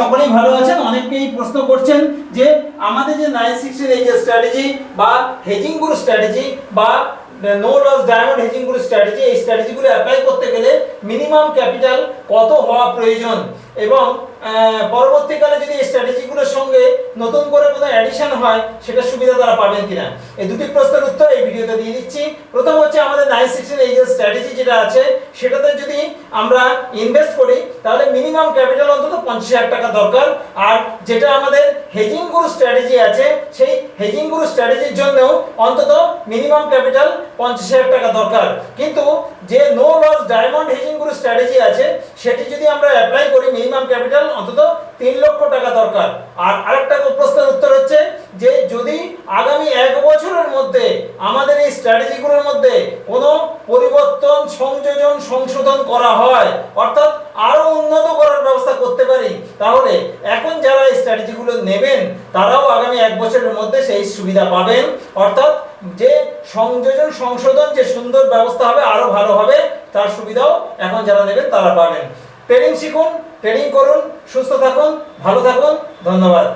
সকলেই ভালো আছেন? অনেকেই প্রশ্ন করছেন যে আমাদের যে নাইন সিক্সটির এই যে স্ট্র্যাটেজি বা হেজিংগুলো স্ট্র্যাটেজি বা নো লস ডায়মন্ড হেজিংগুলো স্ট্র্যাটেজি এই স্ট্র্যাটেজিগুলো অ্যাপ্লাই করতে গেলে মিনিমাম ক্যাপিটাল কত হওয়া প্রয়োজন? এবং পরবর্তীকালে যদি এই স্ট্র্যাটেজিগুলোর সঙ্গে নতুন করে কোনো অ্যাডিশন হয় সেটা সুবিধা তারা পাবেন কিনা? এই দুটি প্রশ্নের উত্তর এই ভিডিওতে দিয়ে দিচ্ছি। প্রথম হচ্ছে আমাদের নাইন সিক্সটিন এই যে স্ট্র্যাটেজি যেটা আছে, সেটাতে যদি আমরা ইনভেস্ট করি, তাহলে মিনিমাম ক্যাপিটাল অন্তত পঞ্চাশ হাজার টাকা দরকার। আর যেটা আমাদের হেজিং গুরু স্ট্র্যাটেজি আছে, সেই হেজিং গুরু স্ট্র্যাটেজির জন্য অন্তত মিনিমাম ক্যাপিটাল পঞ্চাশ হাজার টাকা দরকার। কিন্তু যে no loss diamond hedging guru strategy আছে, সেটি যদি আমরা অ্যাপ্লাই করি মিনিমাম ক্যাপিটাল অন্তত তিন লক্ষ টাকা দরকার। আর আরেকটা প্রশ্নের উত্তর হচ্ছে যে, যদি আগামী এক বছরের মধ্যে আমাদের এই স্ট্র্যাটেজিগুলোর মধ্যে কোনো পরিবর্তন, সংযোজন, সংশোধন করা হয়, অর্থাৎ আরও উন্নত করার ব্যবস্থা তাহলে এখন যারা এই স্ট্র্যাটেজিগুলো নেবেন, তারাও আগামী এক বছরের মধ্যে সেই সুবিধা পাবেন। অর্থাৎ যে সংযোজন সংশোধন যে সুন্দর ব্যবস্থা হবে আরও ভালো হবে, তার সুবিধাও এখন যারা নেবেন, তারা পাবেন। ট্রেনিং শিখুন ট্রেনিং করুন, সুস্থ থাকুন, ভালো থাকুন, ধন্যবাদ।